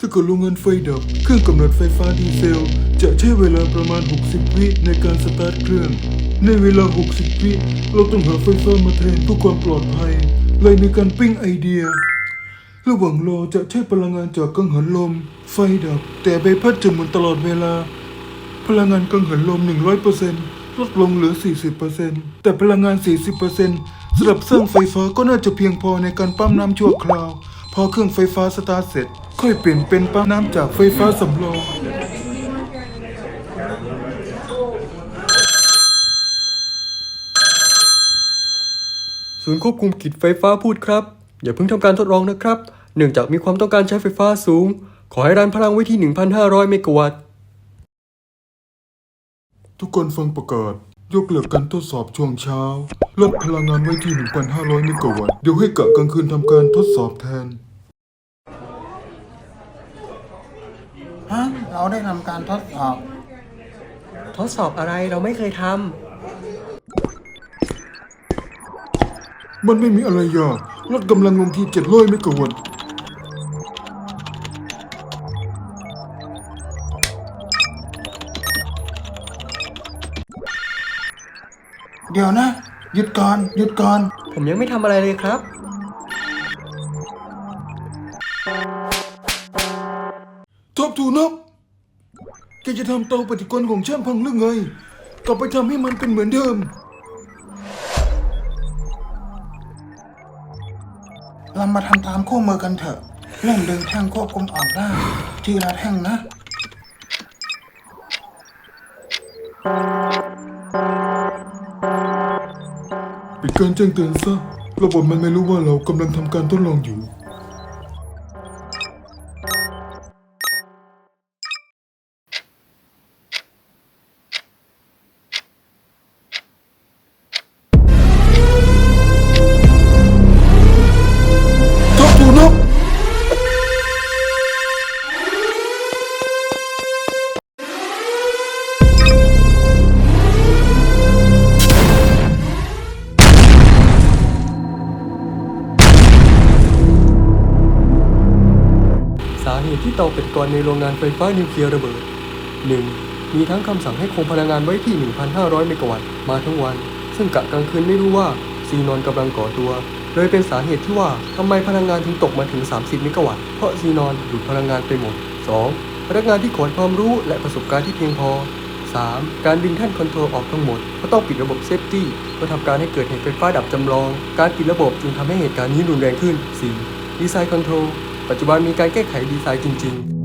ถ้าเกิดโรงงานไฟดับ เครื่องกำเนิดไฟฟ้าดีเซล จะใช้เวลาประมาณ 60 วิในการสตาร์ทเครื่อง ในเวลา 60 วิเราต้องหาไฟฟ้ามาแทนเพื่อความปลอดภัยเลยในการปิ้งไอเดีย ระหว่างรอจะใช้พลังงานจากกังหันลม ไฟดับ แต่ใบพัดจะหมุนตลอดเวลา พลังงานกังหันลม 100%ลดลงเหลือ 40%แต่พลังงาน 40%สำหรับสร้างไฟฟ้าก็น่าจะเพียงพอในการปั๊มน้ำชั่วคราว พอเครื่องไฟฟ้าสตาร์ทเสร็จ ค่อยเปลี่ยนเป็นปั๊มน้ำจากไฟฟ้าสำรองศูนย์ควบคุมกิจไฟฟ้าพูดครับ อย่าเพิ่งทำการทดลองนะครับ เนื่องจากมีความต้องการใช้ไฟฟ้าสูง ขอให้รันพลังไว้ที่ 1,500 เมกะวัตต์ ทุกคนฟังประกาศ ยกเลิกการทดสอบช่วงเช้า ลดพลังงานไว้ที่ 1,500 เมกะวัตต์ เดี๋ยวให้กะกลางคืนทำการทดสอบแทน ฮะเราได้ทำการทดสอบ ทดสอบอะไรเราไม่เคยทมันไม่มีอะไรยากลดกำลังลงที่700เมกะวัตต์เดี๋ยวนะ หยุดก่อน หยุดก่อนำผมยังไม่ทำอะไรเลยครับ จูนับแกจะทำเตาปฏิกรณ์ของช่างพังหรือไง กลับไปทำให้มันเป็นเหมือนเดิม เรามาทำตามคู่มือกันเถอะ เร่งดึงแท่งควบคุมออกได้ ทีละแท่งนะ ปิดการแจ้งเตือนซะ ระบบมันไม่รู้ว่าเรากำลังทำการทดลองอยู่ เหตุที่เตาเปฏิกรณ์ในโรงงานไฟฟ้านิวเคลียร์ระเบิด 1. มีทั้งคำสั่งให้คงพลังงานไว้ที่ 1,500 เมกะวัตต์มาทั้งวัน ซึ่งกะกลางคืนไม่รู้ว่าซีนอนกำลังก่อตัว เลยเป็นสาเหตุที่ว่าทำไมพลังงานถึงตกมาถึง 30 เมกะวัตต์ เพราะซีนอนดูดพลังงานไปหมด 2. พนักงานที่ขนความรู้และประสบการณ์ที่เพียงพอ 3. การดึงแท่นคอนโทรลออกทั้งหมดก็ต้องปิดระบบเซฟตี้เพื่อทำการให้เกิดเหตุไฟฟ้าดับจำลอง การปิดระบบจึงทำให้เหตุการณ์นี้รุนแรงขึ้น 4. ดีไซน์คอนโทรล ปัจจุบันมีการแก้ไขดีไซน์จริง ๆ